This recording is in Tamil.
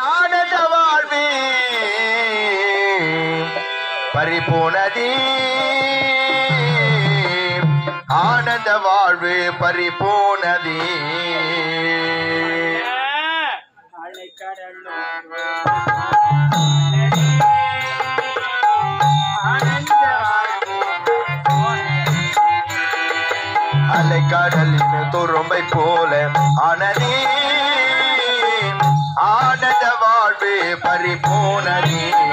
ஆனந்த வாழ்வே. பறிபோனதே. ஆனந்த வாழ்வு பறிபோனதே. அலைக்கடலின் துரும்பை போல ஆனதே ஆனந்த வாழ்வு பறிபோனதே